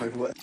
Like what?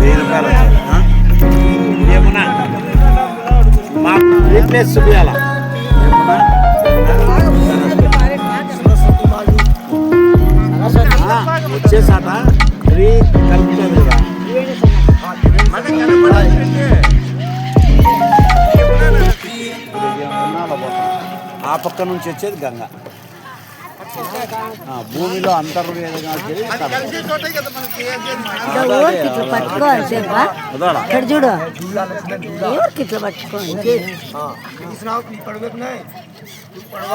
వెయ్యి రూపాయలు మా వీక్నెస్ చూపించాలా వచ్చేసాట ఫ్రీ కలుపుతుంది ఆ పక్క నుంచి వచ్చేది గంగా. భూమిలో అంతర్వేదంగా ఇట్లా పట్టుకోవాలి సేపా ఇక్కడ చూడు. ఎవరికి ఇట్లా పట్టుకోవాలి పడవ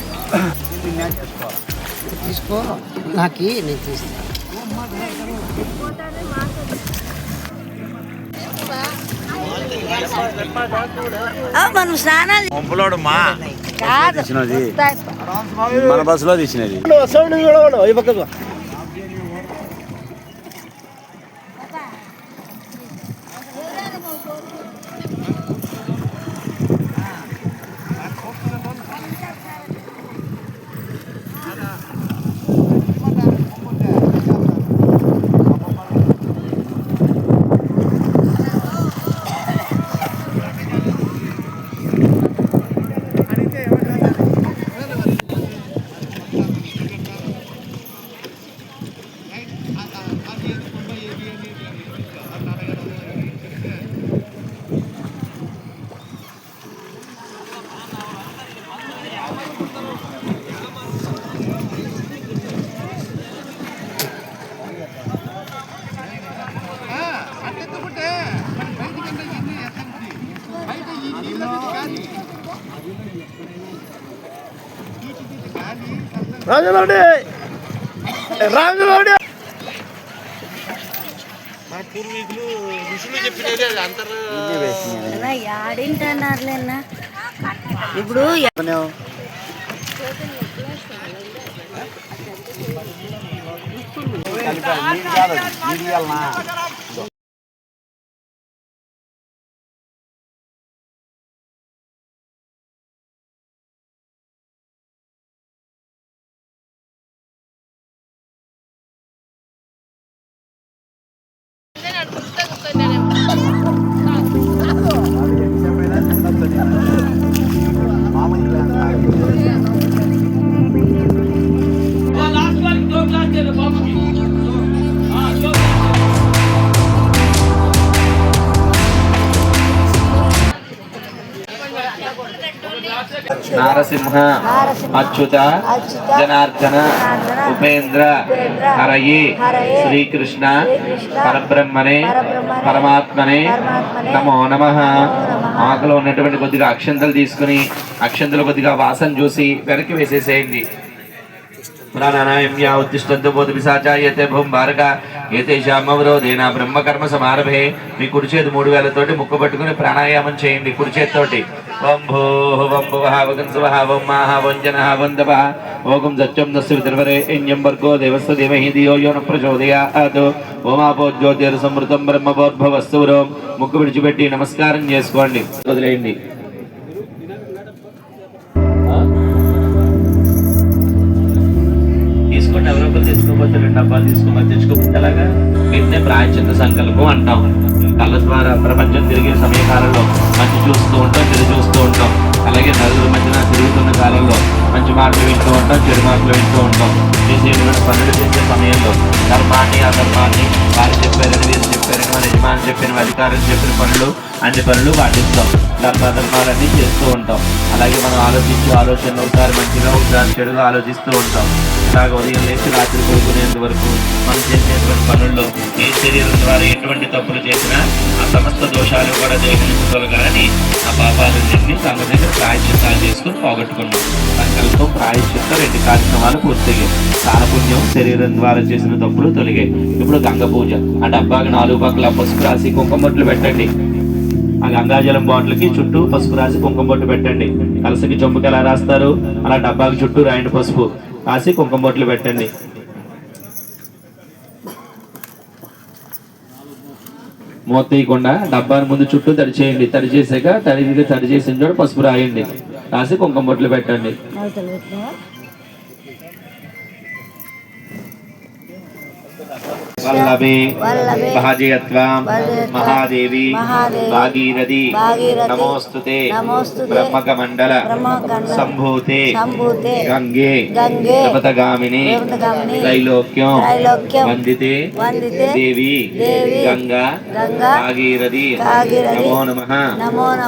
తీసుకో. నాకు నేను తీస్తాను ఆ, మనం స్నానాలు పంపులోడు మా కాదు. తీసినది. వస్తాయి. మన బస్సులో తీసినది మన పూర్వీకులు ఋషులు చెప్పినది అది అంతర్ అన్నా, యాడింటన్నారులేనా? ఇప్పుడు నారసింహ అచ్యుత జనార్దన ఉపేంద్ర హరయే శ్రీకృష్ణ పరబ్రహ్మణే, పరమాత్మనే నమో నమ. ఆకులో ఉన్నటువంటి కొద్దిగా అక్షంతలు తీసుకుని అక్షంతలు కొద్దిగా వాసన చూసి వెనక్కి వేసేసేయండి. ప్రాణానాయం యా ఉత్తిష్టంతు బోధ పిశాచాయతే భూం భారక ఏతేషామవరోధేన బ్రహ్మకర్మ సమారభే. మీ కుడి చేతి మూడు వేలతోటి ముక్కు పట్టుకుని ప్రాణాయామం చేయండి కుడి చేతితోటి. ఓం భూ వం భువః వగం సువః మాహ వం జనః వం సత్యం నస్య వితర్వరే ఎన్యం వర్గో దేవస్య ధీమహి ధియో యో న ప్రచోదయాత్ ఓమాపో జ్యోతిర్ సమృతం ముక్కు విడిచిపెట్టి నమస్కారం చేసుకోండి. వదిలేయండి. తీసుకోండి ఎవరో ఒకరు తెచ్చుకోకపోతే రెండు డబ్బాలు తీసుకోమని తెచ్చుకోకపోతే అలాగా వీటినే ప్రాయచిత్త సంకల్పం అంటాం. కళ్ళ ద్వారా ప్రపంచం తిరిగే సమయకాలంలో మంచి చూస్తూ ఉంటాం చెడు చూస్తూ ఉంటాం. అలాగే నలుగురు మధ్యన తిరుగుతున్న కాలంలో మంచి మాటలు వింటూ ఉంటాం చెడు మాటలు వింటూ ఉంటాం. చేసేటువంటి పనులు చేసే సమయంలో ధర్మాన్ని అధర్మాన్ని వారు చెప్పారని వీరు చెప్పారని మన యజమాని చెప్పిన అధికారులు చెప్పిన పనులు అన్ని పనులు పాటిస్తాం. ధర్మ అధర్మాలన్నీ చేస్తూ ఉంటాం. అలాగే మనం ఆలోచించే ఆలోచనలు ఒకసారి మంచిగా ఒకసారి చెడుగా ఆలోచిస్తూ ఉంటాం. ఇలాగ ఉదయం లేచి రాత్రి కోరుకునేంత వరకు మనం చేసేటువంటి పనుల్లో ఏ శరీరం ద్వారా ఎటువంటి తప్పులు చేసినా ఆ సమస్త దోషాలు కూడా దేహం తొలగాలని ఆ పాపాలన్నింటినీ తన దగ్గర ప్రాయశ్చిత్తాలు చేసుకుని పోగొట్టుకున్నాం. సంకల్పం ప్రాయశ్చిత్తం రెండు కార్యక్రమాలు పూర్తయ్యాయి. దానపుణ్యం శరీరం ద్వారా చేసిన తప్పులు తొలగాయి. ఇప్పుడు గంగ పూజ. ఆ డబ్బాకి నాలుగు పక్కల పసుపు రాసి కుంకుమట్లు పెట్టండి. ఆ గంగాజలం బాటిల్కి చుట్టూ పసుపు రాసి కుంకుమ బొట్టు పెట్టండి. కలసకి చెంపుకి ఎలా రాస్తారు? అలా డబ్బాకి చుట్టూ రాయండి పసుపు. రాసి కుంకుమ బొట్లు పెట్టండి. మూత తీయకుండా డబ్బాని ముందు చుట్టూ తడి చేయండి. తడి చేసాక తడి తడి చేసిన చోట పసుపు రాయండి. రాసి కుంకుమ బొట్లు పెట్టండి. वल्लभी भजयत्वाम् महादेवी भागीरथी नमोस्तुते ब्रह्मकमंडल संभूते गंगे गङ्गे गपतगामिने त्रैलोक्यं वन्दिते देवी गंगा भागीरथी नमो नमः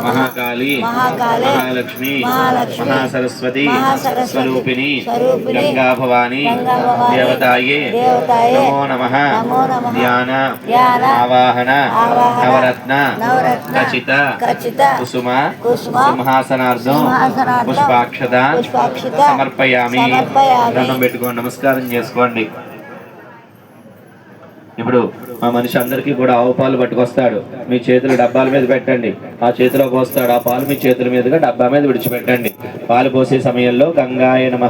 महाकाली महालक्ष्मी महासरस्वती स्वरूपिणी गंगा भवानी देवताये नमो నమో ధ్యాన ఆవాహన నవరత్న ఖచ్చిత కుసుమ సింహాసనార్థం పుష్పాక్షత సమర్పయామి. దండం పెట్టుకోండి నమస్కారం చేసుకోండి. ఇప్పుడు మా మనిషి అందరికీ కూడా ఆవు పాలు పట్టుకొస్తాడు. మీ చేతులు డబ్బాల మీద పెట్టండి. ఆ చేతిలో పోస్తాడు ఆ పాలు మీ చేతుల మీదుగా డబ్బా మీద విడిచిపెట్టండి. పాలు పోసే సమయంలో గంగాయ నమ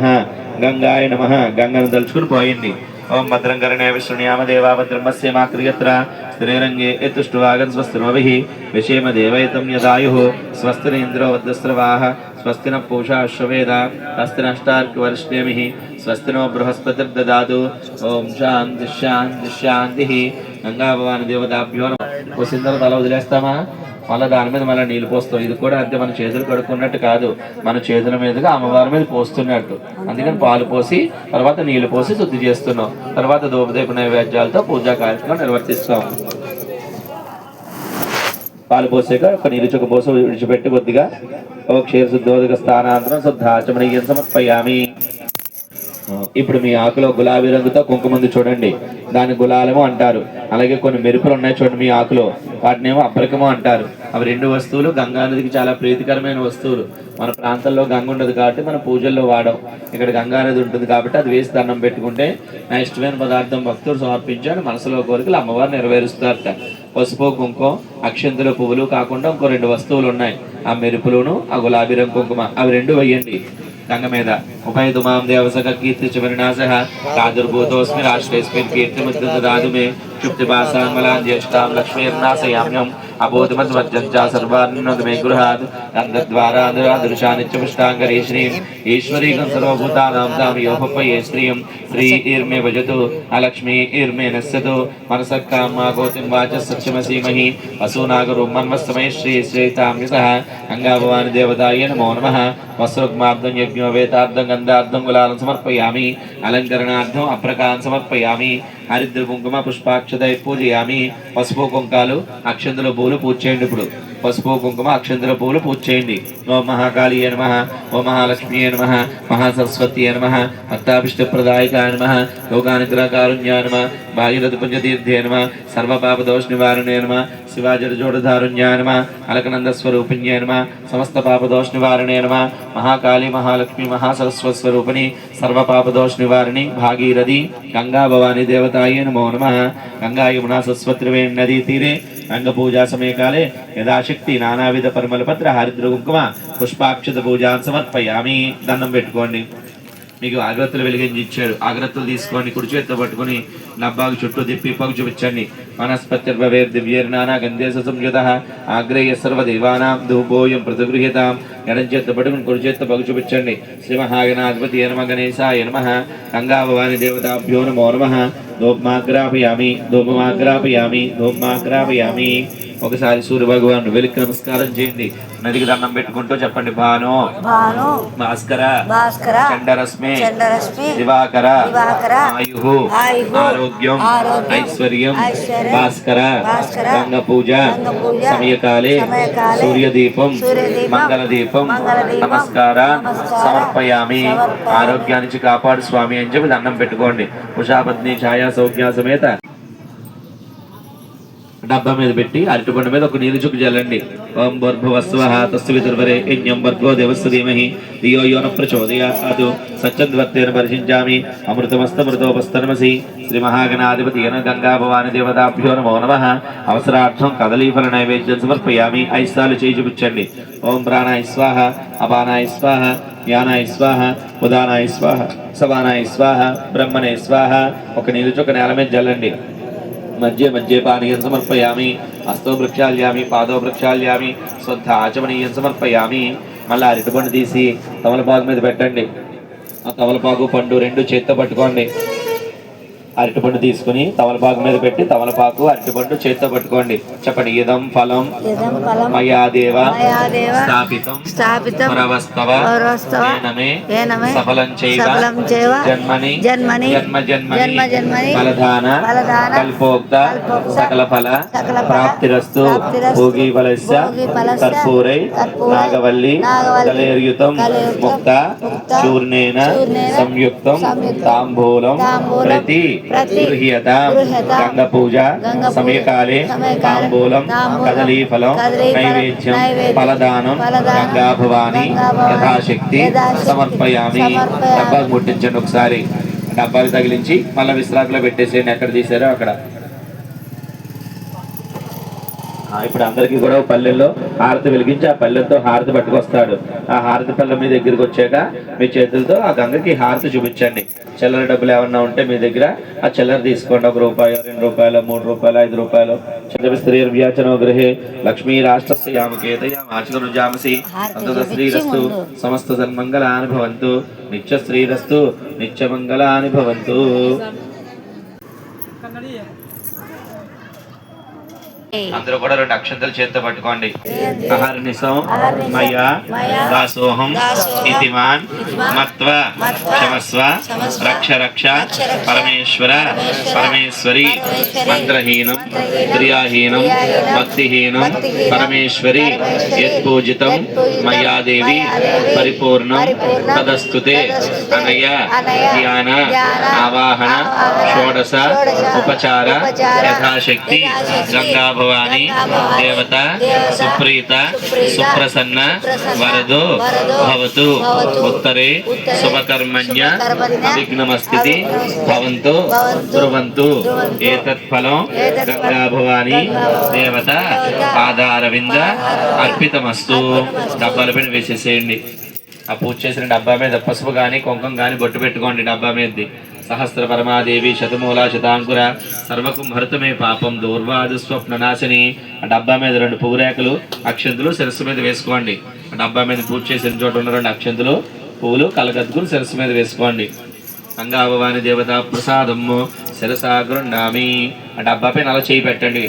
గంగాయ నమ గంగను తలుచుకుని పోయింది ఓం భద్రం కరణే విష్ణుయామదేవా భద్రమస్య మా మాతృయత్ర శ్రీరంగే ఎతుష్టువాగన్ స్వస్తిమభిః విషేమ దేవైతం యదాయు స్వస్తినేంద్రో వద్దస్రవాహ స్వస్తిన పూషా అశ్వవేద స్వస్తి నష్టార్కవర్ష్ణేమి స్వస్తినో నో బృహస్పతిర్దదాతు ఓం శాంతి శాంతి శాంతి గంగా భవాని దేవతాభ్యో ఓ సిందర తల వదిలేస్తామా మళ్ళీ దాని మీద మళ్ళీ నీళ్ళు పోస్తాం. ఇది కూడా అంతే మన చేతులు కడుక్కున్నట్టు కాదు. మన చేతుల మీదుగా అమ్మవారి మీద పోస్తున్నట్టు. అందుకని పాలు పోసి తర్వాత నీళ్ళు పోసి శుద్ధి చేస్తున్నాం. తర్వాత దూపదీప నైవేద్యాలతో పూజా కార్యక్రమం నిర్వర్తిస్తాం. పాలు పోసాక ఒక నీరు చుక్క పోసి విడిచిపెట్టి కొద్దిగా ఒక క్షీర శుద్ధోదక స్థానాంతరం శుద్ధాచమనీయం సమర్పయామి. ఇప్పుడు మీ ఆకులో గులాబీ రంగుతో కుంకుమ ఉంది చూడండి. దాని గులాలము అంటారు. అలాగే కొన్ని మెరుపులు ఉన్నాయి చూడండి మీ ఆకులో. వాటినేమో అబ్రకము అంటారు. అవి రెండు వస్తువులు గంగా నదికి చాలా ప్రీతికరమైన వస్తువులు. మన ప్రాంతంలో గంగ ఉండదు కాబట్టి మన పూజల్లో వాడం. ఇక్కడ గంగా నది ఉంటుంది కాబట్టి అది వేసి దండం పెట్టుకుంటే నా ఇష్టమైన పదార్థం భక్తులు సమర్పించాడు మనసులో కోరికలు అమ్మవారు నెరవేరుస్తారట. పసుపు కుంకుమ అక్షంతుల పువ్వులు కాకుండా ఇంకో రెండు వస్తువులు ఉన్నాయి. ఆ మెరుపులును ఆ గులాబీ రంగు కుంకుమ. అవి రెండు వేయండి. గంగ మీద ఉపయతు మాం దేవసక కీర్తి చ వినాశ ప్రాదుర్భూతోస్మి రాష్ట్రేస్మిన్ కీర్తిముద్ర దాదు మే క్షుప్తి భాసామలాం జ్యేష్ఠాం లక్ష్మీర్నాశయామ్యం అబోధమద్వర్జం చ గృహాద్ గంధద్వారాదృశానిత్య పుష్టాంగరీ శ్రీం ఈశ్వరీకం సర్వభూతానాం తాం యోపపయే శ్రీయం శ్రీ భజతు అలక్ష్మీ ఈర్మే నశ్యతు మనసక్కాం గోతిం వాచ సత్యమసీమహి వసూనాగరు మన్వస్తమై శ్రీ శ్రీతామ్యత దేవతాయ నమో నమ గంధార్థం సమర్పయామి అలంకరణార్థం అప్రకాన్ సమర్పయామి హరిద్ర కుంకుమ పుష్పాక్షతై పూజయామి పసుపు కుంకాలు అక్షంతుల పూలు పూజ చేయండి ఇప్పుడు. పసుపు కుంకుమ అక్షంతుల పూలు పూజ చేయండి. ఓ మహాకాళీ నమ. ఓ మహాలక్ష్మీ నమ. మహాసరస్వతి నమ. భక్తాభిష్టప్రదాయకాయ నమ. లోకానుగ్రహకారుణ్యా నమ. భాగీరథ పుణ్యతీర్థే నమ. సర్వపాపదోష నివారణే నమ. శివాజరజోడధారుణ్యా నమ అలకనంద స్వరూపిణ్యే నమ సమస్త పాపదోష నివారణే నమ మహాకాళి మహాలక్ష్మి మహాసరస్వతి స్వరూపిణి సర్వ పాపదోష నివారిణి భాగీరథి గంగా భవాని దేవతాయ నమో నమ గంగా యమునా సరస్వతి నదీ తీరే అంగ పూజా సమయకాలే యథాశక్తి నానావిధ పరిమళ పత్ర హరిద్ర కుంకుమ పుష్పాక్షత పూజాన్ సమర్పయామి దండం పెట్టుకోండి మీకు ఆగ్రత్తలు వెలిగించి ఇచ్చాడు ఆగ్రత్తలు తీసుకొని కుడి చేత్తో పట్టుకుని నబ్బాకు చుట్టూ తిప్పి పగు చూపించండి. వనస్పత్యర్వేర్ దివ్యర్నానా గంధేశ సంయుత ఆగ్రేయ సర్వ దేవానాం ధూపోయం ప్రతిగృహ్యతాం ఎడం చేత్తో పట్టుకుని కుడి చేత్తో పగు చూపించండి. శ్రీ మహాగణాధిపతి నమ గణేశాయ నమ. గంగా భవాని దేవతాభ్యో నమో నమ. ధూపమాగ్రాపయామి ధూపమాగ్రాపయామి ధూపమాగ్రాపయామి. ఒకసారి సూర్య భగవాన్ వెలికి నమస్కారం చేయండి నదికి దండం పెట్టుకుంటూ చెప్పండి భాను భాను భాస్కర భాస్కర చండరశ్మి చండరశ్మి దివాకర దివాకర ఆయు ఆయుః ఆరోగ్యం ఐశ్వర్యం భాస్కర భాస్కర గంగ పూజ సమయకాలే సూర్యదీపం సూర్యదీపం మంగళదీపం మంగళదీపం నమస్కార సమర్పయామి. ఆరోగ్యానికి కాపాడు స్వామి అని చెప్పి దండం పెట్టుకోండి ఉషాపత్ని ఛాయా సౌజ్ఞ సమేత డబ్బా మీద పెట్టి అరటిపండు మీద ఒక నీరు చుక్కు చల్లండి ఓం భర్భవస్వ తస్వితుర్వరే యజ్ఞం భర్గో దేవస్సు ధీమహి ధియో యోన ప్రచోదయాదు సత్యద్వర్తేన పరిశించామి అమృతమస్తమృతోపస్తనమసి. శ్రీ మహాగణాధిపతి యన గంగా భవాని దేవతాభ్యో నమో నమ. అవసరార్థం కదలీఫల నైవేద్యం సమర్పయామి. ఐస్తాలు చేయి చూపించండి. ఓం ప్రాణాయ స్వాహ అపానాయ స్వాహ జ్ఞానాయ స్వాహ ఉదానాయ స్వాహ సవానాయ స్వాహ బ్రహ్మణే స్వాహ. ఒక నీరు చుక్క నేల మీద చల్లండి మధ్య మధ్య సమర్పయామి హస్తో వృక్షాల్యామి పాదో వృక్షాల్యామి స్వద్ధ ఆచమనీయం సమర్పయామి మళ్ళీ అరటిపండు తీసి తమలపాకు మీద పెట్టండి ఆ తమలపాకు పండు రెండు చేత్తో పట్టుకోండి. అరటిపండు తీసుకుని తమలపాకు మీద పెట్టి తమలపాకు అరటిపండు చేత్తో పట్టుకోండి. చెప్పండి ఇదం ఫలం ఇదం ఫలం మయా దేవ మయా దేవ స్థాపితం సఫలం జన్మని జన్మని జన్మ జన్మని జన్మ జన్మని ఫలదాన ఫలదాన కల్పోక్త కల్పోక్త సకల ఫల సకల ఫల ప్రాప్తిరస్తు భోగి ఫలస్య కర్పూరై నాగవల్లి ముక్త చూర్ణేన సంయుక్తం తాంబూలం ప్రతి గృహ్యత గంగ పూజ సమయకాలే తాంబూలం కదలీఫలం నైవేద్యం ఫలదానం ఫలదానం గంగా భవాని గంగా భవాని యథాశక్తి సమర్పయామి. డబ్బాకు ముట్టించండి ఒకసారి. డబ్బాలు తగిలించి మళ్ళీ విశ్రాంతిలో పెట్టేసేయండి. ఎక్కడ తీసారో అక్కడ ఆ, ఇప్పుడు అందరికీ కూడా ఒక పల్లెల్లో హారతి వెలిగించి ఆ పల్లెంతో హారతి పట్టుకొస్తాడు. ఆ హారతి పల్లె మీ దగ్గరికి వచ్చాక మీ చేతులతో ఆ గంగకి హారతి చూపించండి. చిల్లర డబ్బులు ఏమన్నా ఉంటే మీ దగ్గర ఆ చిల్లర తీసుకోండి. ఒక రూపాయి రెండు రూపాయలు మూడు రూపాయలు ఐదు రూపాయలు. చంద్ర స్త్రీ వ్యాచనో గృహే లక్ష్మీ రాష్ట్రస్య యామకేతయాం ఆచరుజామసి అంతత శ్రీరస్తు సమస్త సన్మంగళాని భవంతు నిత్య శ్రీరస్తు నిత్య మంగళాని భవంతు అందరూ కూడా రెండు అక్షంతలు చేతితో పట్టుకోండి. అహర్నిశం మయా దాసోహం ఇతిమాన్ మత్వ క్షమస్వ రక్ష రక్ష పరమేశ్వర పరమేశ్వరి మంత్రహీనం క్రియాహీనం భక్తిహీనం పరమేశ్వరి యత్పూజితం మయాదేవి పరిపూర్ణం తదస్తుతే అనయ ధ్యాన ఆవాహన షోడశ ఉపచార యథాశక్తి గంగా భవాని దేవత సుప్రీత సుప్రసన్న వరదు భవతు ఉత్తరే శుభకర్మణ్య విఘ్నమస్థితి భవంతు బ్రువంతు ఏతత్ ఫలం గంగా భవాని దేవత పాదారవింద అర్పితమస్తు. డబ్బాల పైన వేసేసేయండి. ఆ పూజ చేసిన డబ్బా మీద పసుపు కానీ కుంకుమ కానీ బొట్టు పెట్టుకోండి డబ్బా మీదది. సహస్ర పరమాదేవి శతమూల శతాంకుర సర్వకుంభర్తమే పాపం దూర్వాదు స్వప్న నాశని. ఆ డబ్బా మీద రెండు పువ్వురేకలు అక్షంతులు శిరస్సు మీద వేసుకోండి. ఆ డబ్బా మీద పూజ చేసిన చోట ఉన్న రెండు అక్షంతులు పువ్వులు కలగద్దుకుని శిరస్సు మీద వేసుకోండి. గంగాభవాని దేవత ప్రసాదము. శిరసా గృహ్ణామి అంటే అబ్బాయి పైన అలా చేయి పెట్టండి.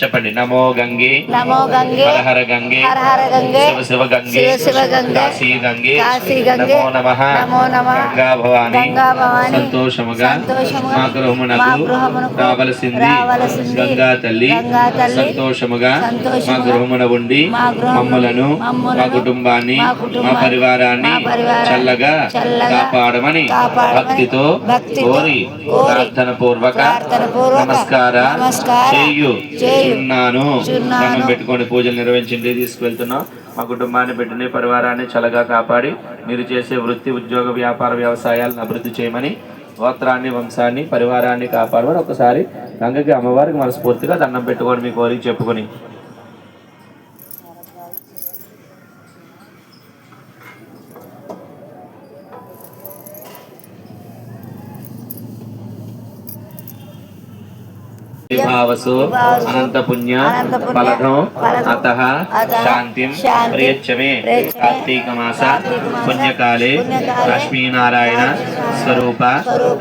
చెప్పండి. నమో గంగే నమో గంగే హర గంగే హర గంగే శివ శివ గంగే శివ గంగే కాశీ గంగే కాశీ గంగే నమో నమః నమో నమః గంగా భవాని గంగా భవాని సంతోషముగా సంతోషముగా మా గృహమునకు రావలసింది గంగా తల్లి గంగా తల్లి సంతోషముగా మా గృహమున ఉండి మమ్మలను మా కుటుంబాన్ని మా పరివారాన్ని చల్లగా చల్లగా కాపాడమని భక్తితో కోరి ప్రార్థన పూర్వక ప్రార్థన పూర్వక నమస్కార చేయు. చున్నాను. దండం పెట్టుకొని పూజలు నిర్వహించి ఇంటికి తీసుకువెళ్తున్నాం మా కుటుంబాన్ని బిడ్డని పరివారాన్ని చల్లగా కాపాడి మీరు చేసే వృత్తి ఉద్యోగ వ్యాపార వ్యవసాయాలను అభివృద్ధి చేయమని గోత్రాన్ని వంశాన్ని పరివారాన్ని కాపాడమని ఒకసారి గంగకి అమ్మవారికి మనస్ఫూర్తిగా దండం పెట్టుకొని మీ కోరిక చెప్పుకొని విభావసు అనంత పుణ్య ఫలధం అత శాంతిం ప్రియచ్చమే కార్తీక మాస పుణ్యకాలే లక్ష్మీనారాయణ స్వరూప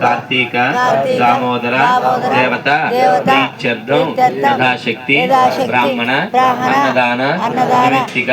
కార్తీక దామోదర దేవత ప్రీత్యర్థం యథాశక్తి బ్రాహ్మణ అన్నదాన నిమిత్తిక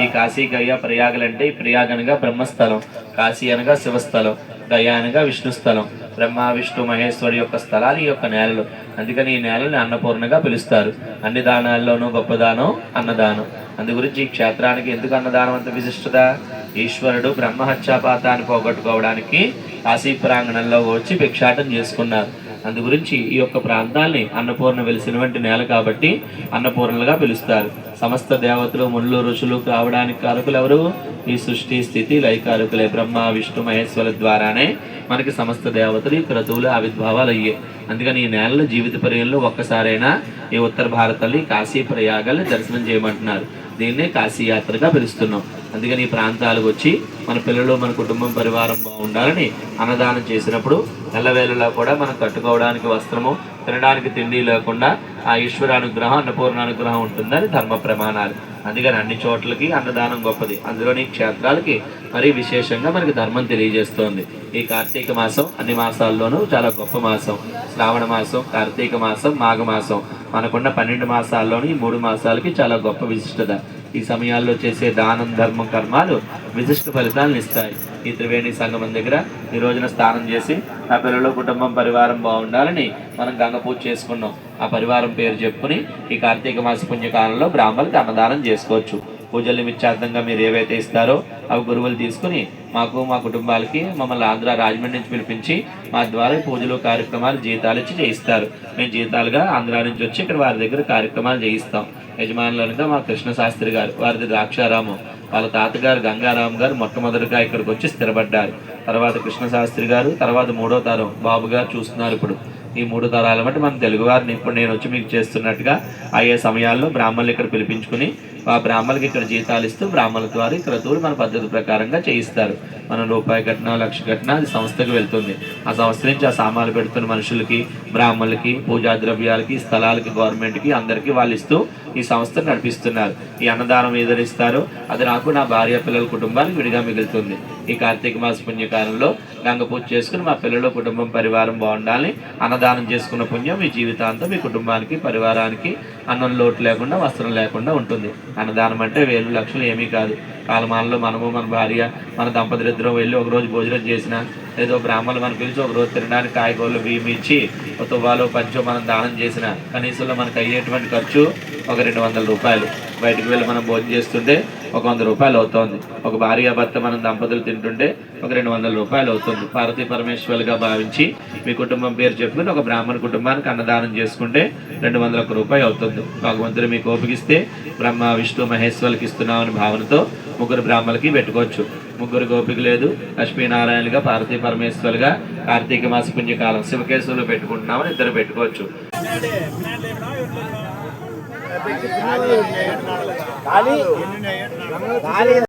ఈ కాశీ గయ ప్రయాగలంటే ఈ ప్రయాగ అనగా బ్రహ్మస్థలం కాశీ అనగా శివస్థలం గయ అనగా విష్ణు స్థలం బ్రహ్మ విష్ణు మహేశ్వరి యొక్క స్థలాలు ఈ యొక్క నేలలు. అందుకని ఈ నేలని అన్నపూర్ణగా పిలుస్తారు. అన్ని దానాల్లోనూ గొప్ప దానం అన్నదానం. అందు గురించి ఈ క్షేత్రానికి ఎందుకు అన్నదానం అంత విశిష్టత? ఈశ్వరుడు బ్రహ్మహత్యాపాతాన్ని పోగొట్టుకోవడానికి కాశీ ప్రాంగణంలో వచ్చి భిక్షాటం చేసుకున్నారు. అందు గురించి ఈ యొక్క ప్రాంతాన్ని అన్నపూర్ణ వెలిసినటువంటి నేల కాబట్టి అన్నపూర్ణలుగా పిలుస్తారు. సమస్త దేవతలు ముళ్ళు ఋషులు కావడానికి కారకులు ఎవరు? ఈ సృష్టి స్థితి లైకారకులే బ్రహ్మ విష్ణు మహేశ్వర ద్వారానే మనకి సమస్త దేవతలు ఈ క్రతువులు ఆవిర్భావాలు అయ్యాయి అందుకని ఈ నేలలో జీవిత పర్యంలో ఒక్కసారైనా ఈ ఉత్తర భారతంలో కాశీ ప్రయాగాల్ని దర్శనం చేయమంటున్నారు. దీన్నే కాశీయాత్రగా పిలుస్తున్నాం. అందుకని ఈ ప్రాంతాలకు వచ్చి మన పిల్లలు మన కుటుంబం పరివారం బాగుండాలని అన్నదానం చేసినప్పుడు నెలవేళలా కూడా మనం కట్టుకోవడానికి వస్త్రము తినడానికి తిండి లేకుండా ఆ ఈశ్వర అనుగ్రహం అన్నపూర్ణ అనుగ్రహం ఉంటుందని ధర్మ ప్రమాణాలు. అందుకని అన్ని చోట్లకి అన్నదానం గొప్పది. అందులోని క్షేత్రాలకి మరీ విశేషంగా మనకి ధర్మం తెలియజేస్తోంది. ఈ కార్తీక మాసం అన్ని మాసాల్లోనూ చాలా గొప్ప మాసం. శ్రావణ మాసం కార్తీక మాసం మాఘ మాసం. మనకున్న పన్నెండు మాసాల్లోనూ ఈ మూడు మాసాలకి చాలా గొప్ప విశిష్టత. ఈ సమయాల్లో చేసే దానం ధర్మం కర్మాలు విశిష్ట ఫలితాలను ఇస్తాయి. ఈ త్రివేణి సంగమం దగ్గర ఈ రోజున స్నానం చేసి నా పిల్లలు కుటుంబం పరివారం బాగుండాలని మనం గంగ పూజ చేసుకున్నాం. ఆ పరివారం పేరు చెప్పుకుని ఈ కార్తీక మాస పుణ్యకాలంలో బ్రాహ్మణులకి అన్నదానం చేసుకోవచ్చు. పూజలు నిమిత్తార్థంగా మీరు ఏవైతే ఇస్తారో అవి గురువులు తీసుకుని మాకు మా కుటుంబాలకి మమ్మల్ని ఆంధ్ర రాజమండ్రి నుంచి పిలిపించి మా ద్వారా పూజలు కార్యక్రమాలు జీతాలు ఇచ్చి చేయిస్తారు. మేము జీతాలుగా ఆంధ్ర నుంచి వచ్చి ఇక్కడ వారి దగ్గర కార్యక్రమాలు చేయిస్తాం. యజమానులుగా మా కృష్ణ శాస్త్రి గారు. వారిది ద్రాక్షారామం. వాళ్ళ తాతగారు గంగారాం గారు మొట్టమొదటిగా ఇక్కడికి వచ్చి స్థిరపడ్డారు. తర్వాత కృష్ణ శాస్త్రి గారు తర్వాత మూడో తరం. బాబు గారు చూస్తున్నారు ఇప్పుడు. ఈ మూడు తరాల బట్టి మన తెలుగువారిని ఇప్పుడు నేను వచ్చి మీకు చేస్తున్నట్టుగా అయ్యే సమయాల్లో బ్రాహ్మణులు ఇక్కడ పిలిపించుకుని ఆ బ్రాహ్మణులకి ఇక్కడ జీతాలు ఇస్తూ బ్రాహ్మణుల ద్వారా ఇక్కడ క్రతువులు మన పద్ధతి ప్రకారంగా చేయిస్తారు. మనం రూపాయి కట్టినా లక్ష కట్టినా అది సంస్థకు వెళ్తుంది. ఆ సంస్థ నుంచి ఆ సామాన్లు పెడుతున్న మనుషులకి బ్రాహ్మణులకి పూజా ద్రవ్యాలకి స్థలాలకి గవర్నమెంట్కి అందరికీ వాళ్ళు ఇస్తూ ఈ సంస్థను నడిపిస్తున్నారు. ఈ అన్నదానం ఏదైనా ఇస్తారో? అది నాకు నా భార్య పిల్లల కుటుంబానికి విడిగా మిగులుతుంది. ఈ కార్తీక మాస పుణ్యకాలంలో గంగ పూజ చేసుకుని మా పిల్లల కుటుంబం పరివారం బాగుండాలని అన్నదానం చేసుకున్న పుణ్యం మీ జీవితాంతం మీ కుటుంబానికి పరివారానికి అన్నం లోటు లేకుండా వస్త్రం లేకుండా ఉంటుంది. అన్నదానం అంటే వేలు లక్షలు ఏమీ కాదు. కాలమానంలో మనము మన భార్య మన దంపతులిద్దరం వెళ్ళి ఒకరోజు భోజనం చేసిన ఏదో బ్రాహ్మణులు మనం పిలిచి ఒకరోజు తినడానికి కాయగూరలు బియ్యం ఇచ్చి ఒక తువ్వాలో పంచో మనం దానం చేసిన కనీసంలో మనకు అయ్యేటువంటి ఖర్చు ఒక రెండు వందల రూపాయలు. బయటకు వెళ్ళి మనం భోజనం చేస్తుంటే ఒక వంద రూపాయలు అవుతుంది. ఒక భార్య భర్త మనం దంపతులు తింటుంటే ఒక రెండు వందల రూపాయలు అవుతుంది. పార్వతీ పరమేశ్వరులుగా భావించి మీ కుటుంబం పేరు చెప్పుకుని ఒక బ్రాహ్మణ కుటుంబానికి అన్నదానం చేసుకుంటే రెండు వందల ఒక్క రూపాయి అవుతుంది. భగవంతుడు మీకు ఓపికిస్తే బ్రహ్మ విష్ణు మహేశ్వరులకి ఇస్తున్నామని భావనతో ముగ్గురు బ్రాహ్మణులకి పెట్టుకోవచ్చు. ముగ్గురు గోపిక లేదు. లక్ష్మీనారాయణలుగా పార్వతీ పరమేశ్వరులుగా కార్తీక మాస పుణ్యకాలం శివకేశవులు పెట్టుకుంటున్నామని ఇద్దరు పెట్టుకోవచ్చు. కానీ